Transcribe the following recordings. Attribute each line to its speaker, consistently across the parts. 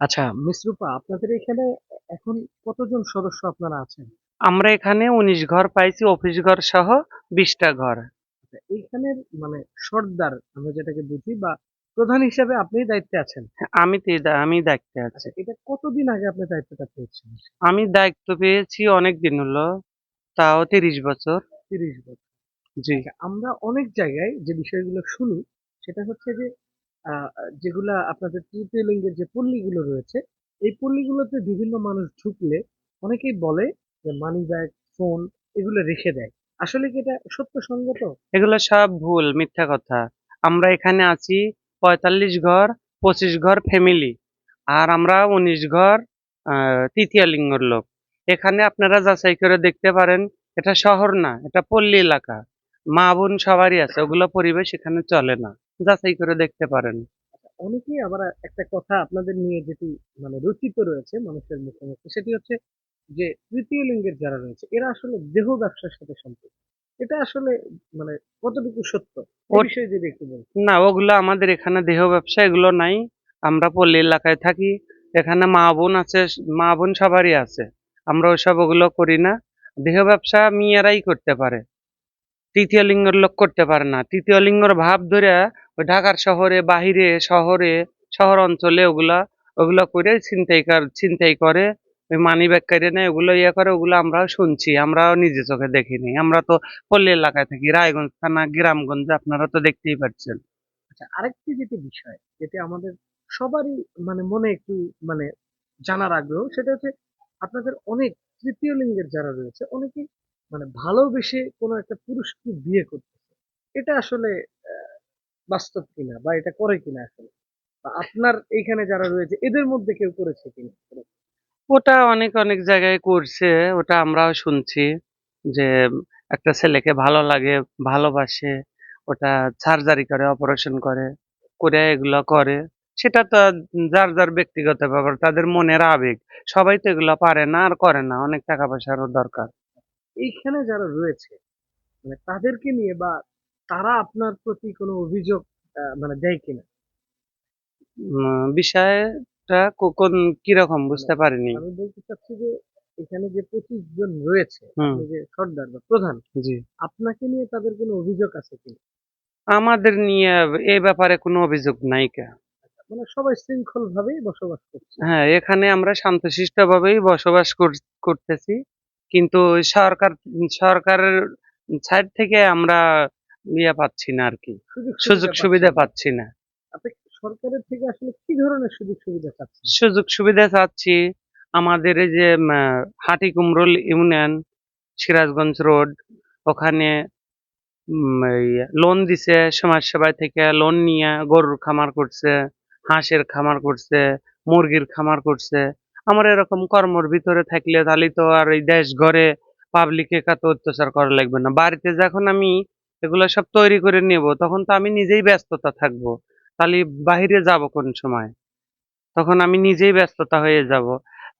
Speaker 1: আচ্ছা মিস রূপা আপনাদের এখানে এখন কতজন সদস্য আপনারা আছেন?
Speaker 2: আমরা এখানে উনিশ ঘর পাইছি অফিস ঘর সহ বিশটা ঘর।
Speaker 1: আচ্ছা, এইখানের মানে সর্দার আমরা যেটাকে বুঝি বা প্রধান হিসেবে আপনি দায়িত্বে আছেন?
Speaker 2: আমি তো আমি দায়িত্বে আছি।
Speaker 1: আচ্ছা এটা কতদিন আগে আপনি দায়িত্বটা পেয়েছেন?
Speaker 2: আমি দায়িত্ব পেয়েছি অনেক দিন হলো তাও তিরিশ বছর।
Speaker 1: তিরিশ বছর।
Speaker 2: জি।
Speaker 1: আচ্ছা, আমরা অনেক জায়গায় যে বিষয়গুলো শুনি সেটা হচ্ছে যে যেগুলা আপনাদের তৃতীয় লিঙ্গের যে পল্লীগুলো রয়েছে, এই পল্লীগুলোতে বিভিন্ন মানুষ ঢুকলে অনেকেই বলে যে মানি ব্যাগ ফোন এগুলো রেখে দেয়। আসলে কি এটা সত্য সঙ্গত
Speaker 2: এগুলো সব ভুল, মিথ্যা কথা। আমরা এখানে আছি পঁয়তাল্লিশ ঘর, পঁচিশ ঘর ফ্যামিলি আর আমরা উনিশ ঘর তৃতীয় লিঙ্গর লোক। এখানে আপনারা যাচাই করে দেখতে পারেন, এটা শহর না, এটা পল্লী এলাকা। মা বোন সবারই আছে, ওগুলো পরিবেশ এখানে চলে না। যাচাই করে দেখতে পারেন।
Speaker 1: অনেকেই আবার একটা কথা আপনাদের নিয়ে যেটি মানে রচিত রয়েছে মানুষের মুখে মুখে সেটি হচ্ছে যে তৃতীয় লিঙ্গের যারা রয়েছে এরা আসলে দেহ ব্যবসার সাথে সম্পৃক্ত। এটা আসলে মানে কতটুকু সত্য? বিষয়ে যদি একটু বলুন
Speaker 2: না ওগুলো আমাদের এখানে দেহ ব্যবসা এগুলো নাই। আমরা পল্লী এলাকায় থাকি এখানে মা বোন আছে মা বোন সবারই আছে। আমরা ওইসব ওগুলো করি না। দেহ ব্যবসা মেয়েরাই করতে পারে। তৃতীয় লিঙ্গের লোক করতে পারে না। তৃতীয় লিঙ্গের ভাব ধরে ঢাকার শহরে, বাহিরে, শহরে, শহর অঞ্চলে ওগুলা, ওগুলো করে ছিনতাই ছিনতাই করে, ওই মানি ব্যাগ কেড়ে নেয়, ওগুলো ইয়ে করে, ওগুলো আমরাও শুনছি, আমরাও নিজে চোখে দেখিনি। আমরা তো পল্লী এলাকায় থাকি, রায়গঞ্জ থানা, গ্রামগঞ্জে, আপনারা তো দেখতেই পাচ্ছেন।
Speaker 1: আচ্ছা আরেকটি যেটি বিষয়, যেটি আমাদের সবারই মানে মনে একটু মানে জানার আগ্রহ, সেটা হচ্ছে আপনাদের অনেক তৃতীয় লিঙ্গের যারা রয়েছে, অনেকেই মানে ভালোবেসে কোনো একটা পুরুষকে বিয়ে করতেছে। এটা আসলে বাস্তব কিনা বা এটা করে কিনা আসলে বা আপনার এইখানে যারা রয়েছে এদের মধ্যে কেউ করেছে কিনা?
Speaker 2: ওটা অনেক অনেক জায়গায় করছে। ওটা আমরাও শুনছি যে একটা ছেলেকে ভালো লাগে ভালোবাসে ওটা সার্জারি করে অপারেশন করে করে এগুলো করে। সেটা তো যার যার ব্যক্তিগত ব্যাপার তাদের মনের আবেগ। সবাই তো এগুলো পারে না আর করে না অনেক টাকা পয়সারও দরকার।
Speaker 1: এইখানে যারা রয়েছে মানে তাদেরকে নিয়ে বা তারা আপনার প্রতি কোনো অভিযোগ মানে দেয় কিনা?
Speaker 2: বিষয়টা কোন কীরকম বুঝতে পারিনি।
Speaker 1: আমি বলতে চাচ্ছি যে এখানে যে পঁচিশ জন রয়েছে যে সর্দার বা প্রধান
Speaker 2: জি।
Speaker 1: আপনাকে নিয়ে তাদের কোনো অভিযোগ আছে কিনা?
Speaker 2: আমাদের নিয়ে এই ব্যাপারে কোনো অভিযোগ নাই কা।
Speaker 1: মানে সবাই শৃঙ্খল ভাবেই বসবাস করছে।
Speaker 2: হ্যাঁ এখানে আমরা শান্তশিষ্ট ভাবেই বসবাস কর- করতেছি। কিন্তু সরকার সরকারের সাইড থেকে আমরা ইয়ে পাচ্ছি না আর কি সুযোগ সুবিধা পাচ্ছি না।
Speaker 1: আপনি সরকারের থেকে আসলে কি ধরনের সুযোগ সুবিধা পাচ্ছেন?
Speaker 2: সুযোগ সুবিধা চাচ্ছি আমাদের এই যে হাটি কুমরুল ইউনিয়ন সিরাজগঞ্জ রোড ওখানে লোন দিছে সমাজসেবা থেকে লোন নিয়ে গরুর খামার করছে হাঁসের খামার করছে মুরগির খামার করছে। আমার এরকম কর্মর ভিতরে থাকলে তাহলে তো আর এই দেশ ঘরে পাবলিকে কত অত্যাচার করা লাগবে না। বাড়িতে যখন আমি এগুলো সব তৈরি করে নেব। তখন তো আমি নিজেই ব্যস্ততা থাকব। তাহলে বাহিরে যাব কোন সময়? তখন আমি নিজেই ব্যস্ততা হয়ে যাব।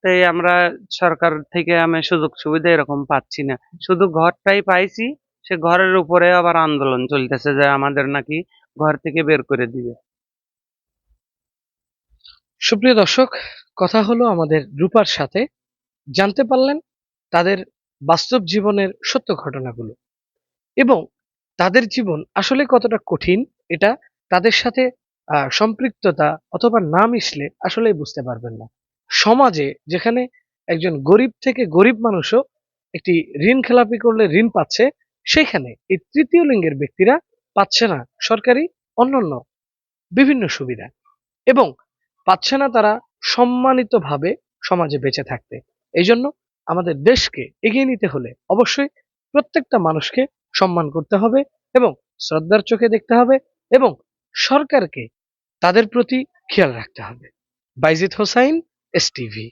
Speaker 2: তাই আমরা সরকার থেকে আমি সুযোগ সুবিধা এরকম পাচ্ছি না। শুধু ঘরটাই পাইছি, সে ঘরের উপরে আবার আন্দোলন চলতেছে যে আমাদের নাকি ঘর থেকে বের করে দিবে।
Speaker 1: সুপ্রিয় দর্শক, কথা হলো আমাদের রূপার সাথে। জানতে পারলেন তাদের বাস্তব জীবনের সত্য ঘটনাগুলো। এবং তাদের জীবন আসলে কতটা কঠিন, এটা তাদের সাথে সম্পৃক্ততা অথবা না মিশলে আসলেই বুঝতে পারবেন না। সমাজে যেখানে একজন গরিব থেকে গরিব মানুষও একটি ঋণ খেলাপি করলে ঋণ পাচ্ছে, সেখানে এই তৃতীয় লিঙ্গের ব্যক্তিরা পাচ্ছে না সরকারি, অন্যান্য বিভিন্ন সুবিধা এবং পাচ্ছে না তারা সম্মানিতভাবে সমাজে বেঁচে থাকতে। এই জন্য আমাদের দেশকে এগিয়ে নিতে হলে অবশ্যই প্রত্যেকটা মানুষকে সম্মান করতে হবে এবং শ্রদ্ধার চোখে দেখতে হবে এবং সরকারকে তাদের প্রতি খেয়াল রাখতে হবে। বাইজিত হোসাইন এস টিভি